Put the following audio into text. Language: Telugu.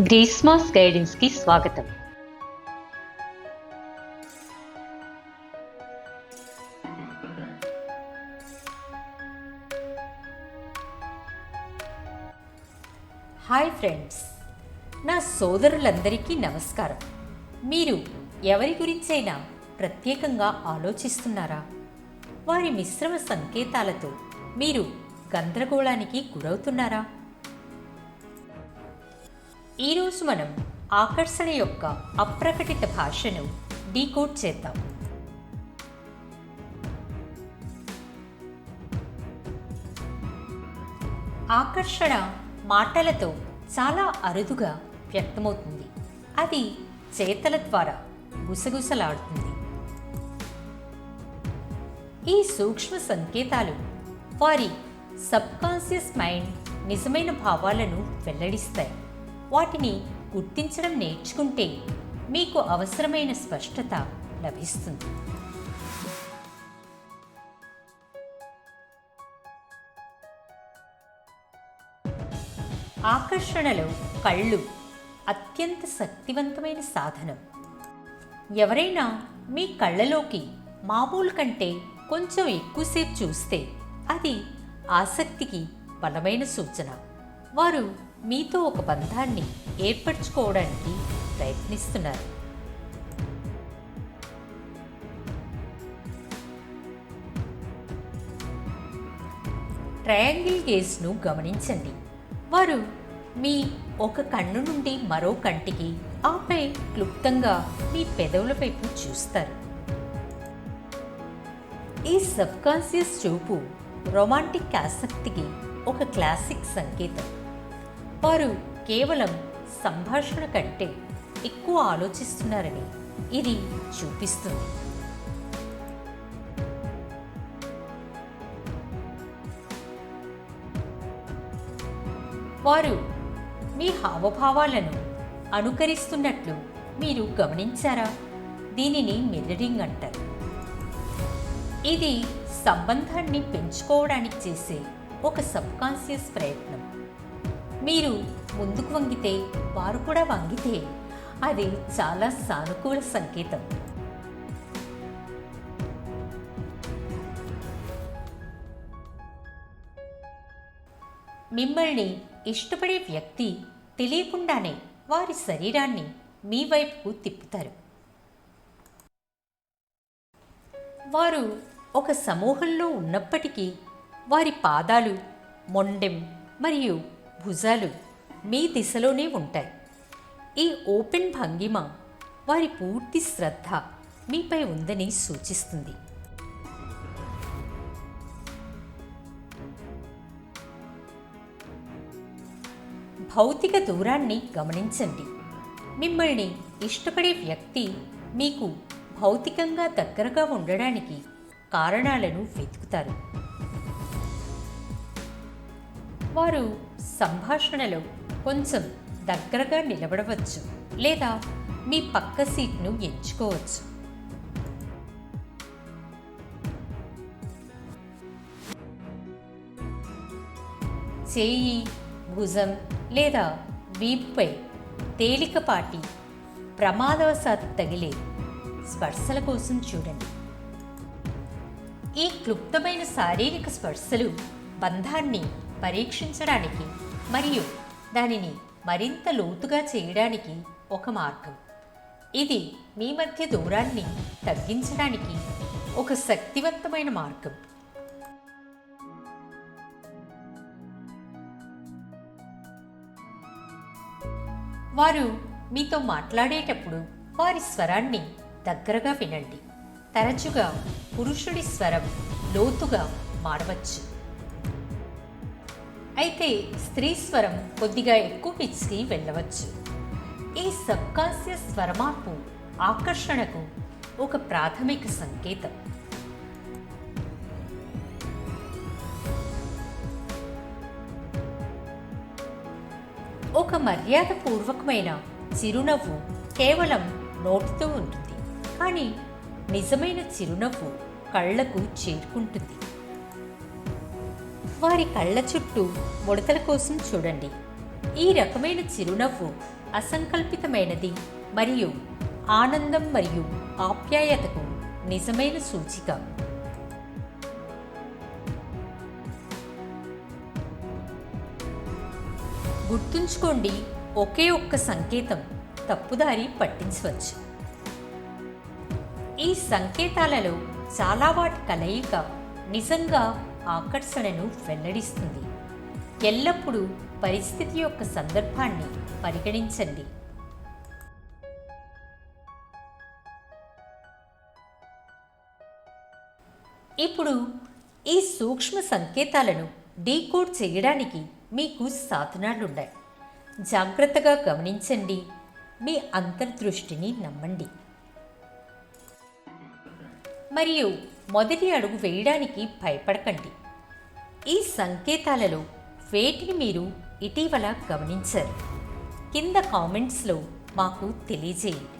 గ్రీస్మాస్ గైడెన్స్కి స్వాగతం. హాయ్ ఫ్రెండ్స్ నా సోదరులందరికీ నమస్కారం. మీరు ఎవరి గురించైనా ప్రత్యేకంగా ఆలోచిస్తున్నారా? వారి మిశ్రమ సంకేతాలతో మీరు గందరగోళానికి గురవుతున్నారా? ఈరోజు మనం ఆకర్షణ యొక్క అప్రకటిత భాషను డీకోడ్ చేద్దాం. ఆకర్షణ మాటలతో చాలా అరుదుగా వ్యక్తమవుతుంది. అది చేతల ద్వారా గుసగుసలాడుతుంది. ఈ సూక్ష్మ సంకేతాలు వారి సబ్కాన్షియస్ మైండ్ నిజమైన భావాలను వెల్లడిస్తాయి. వాటిని గుర్తించడం నేర్చుకుంటే మీకు అవసరమైన స్పష్టత లభిస్తుంది. ఆకర్షణలో కళ్ళు అత్యంత శక్తివంతమైన సాధనం. ఎవరైనా మీ కళ్ళలోకి మామూలు కంటే కొంచెం ఎక్కువసేపు చూస్తే అది ఆసక్తికి బలమైన సూచన. వారు మీతో ఒక బంధాన్ని ఏర్పరచుకోవడానికి ప్రయత్నిస్తున్నారు. ట్రయాంగిల్ గేజ్ను గమనించండి. వారు మీ ఒక కన్ను నుండి మరో కంటికి ఆపై క్లుప్తంగా మీ పెదవుల వైపు చూస్తారు. ఈ సబ్కాన్షియస్ చూపు రొమాంటిక్ ఆసక్తికి ఒక క్లాసిక్ సంకేతం. వారు కేవలం సంభాషణ కంటే ఎక్కువ ఆలోచిస్తున్నారని ఇది చూపిస్తుంది. వారు మీ హావభావాలను అనుకరిస్తున్నట్లు మీరు గమనించారా? దీనిని మిర్రరింగ్ అంటారు. ఇది సంబంధాన్ని పెంచుకోవడానికి చేసే ఒక సబ్కాన్షియస్ ప్రయత్నం. మీరు ముందుకు వంగితే వారు కూడా వంగితే అది చాలా సానుకూల సంకేతం. మిమ్మల్ని ఇష్టపడే వ్యక్తి తెలియకుండానే వారి శరీరాన్ని మీ వైపుకు తిప్పుతారు. వారు ఒక సమూహంలో ఉన్నప్పటికీ వారి పాదాలు మొండెం మరియు భుజాలు మీ దిశలోనే ఉంటాయి. ఈ ఓపెన్ భంగిమ వారి పూర్తి శ్రద్ధ మీపై ఉందని సూచిస్తుంది. భౌతిక దూరాన్ని గమనించండి. మిమ్మల్ని ఇష్టపడే వ్యక్తి మీకు భౌతికంగా దగ్గరగా ఉండడానికి కారణాలను వెతుకుతారు. వారు సంభాషణలో కొంచెం దగ్గరగా నిలబడవచ్చు లేదా మీ పక్క సీట్ను ఎంచుకోవచ్చు. చేయి భుజం లేదా వీపుపై తేలికపాటి ప్రమాదవశాత్తు తగిలే స్పర్శల కోసం చూడండి. ఈ క్లుప్తమైన శారీరక స్పర్శలు బంధాన్ని పరీక్షించడానికి మరియు దానిని మరింత లోతుగా చేయడానికి ఒక మార్గం. ఇది మీ మధ్య దూరాన్ని తగ్గించడానికి ఒక శక్తివంతమైన మార్గం. వారు మీతో మాట్లాడేటప్పుడు వారి స్వరాన్ని దగ్గరగా వినండి. తరచుగా పురుషుడి స్వరం లోతుగా మారవచ్చు. అయితే స్త్రీ స్వరం కొద్దిగా ఎక్కువ పిచ్కి వెళ్ళవచ్చు. ఈ సబ్కాన్షియస్ స్వరమార్పు ఆకర్షణకు ఒక ప్రాథమిక సంకేతం. ఒక మర్యాదపూర్వకమైన చిరునవ్వు కేవలం నోటితో ఉంటుంది. కానీ నిజమైన చిరునవ్వు కళ్ళకు చేరుకుంటుంది. వారి కళ్ళ చుట్టూ ముడతల కోసం చూడండి. ఈ రకమైన చిరునవ్వు అసంకల్పితమైనది మరియు ఆనందం మరియు ఆప్యాయతకు నిజమైన సూచిక. గుర్తుంచుకోండి ఒకే ఒక్క సంకేతం తప్పుదారి పట్టించవచ్చు. ఈ సంకేతాలలో చాలా వాటి కలయిక నిజంగా ఆకర్షణను వెల్లడిస్తుంది. ఎల్లప్పుడూ పరిస్థితి యొక్క సందర్భాన్ని పరిగణించండి. ఇప్పుడు ఈ సూక్ష్మ సంకేతాలను డీకోడ్ చేయడానికి మీకు సాధనాలున్నాయి. జాగ్రత్తగా గమనించండి. మీ అంతర్దృష్టిని నమ్మండి. మరియు మొదటి అడుగు వేయడానికి భయపడకండి. ఈ సంకేతాలలో వేటిని మీరు ఇటీవల గమనించారు? కింద కామెంట్స్లో మాకు తెలియజేయండి.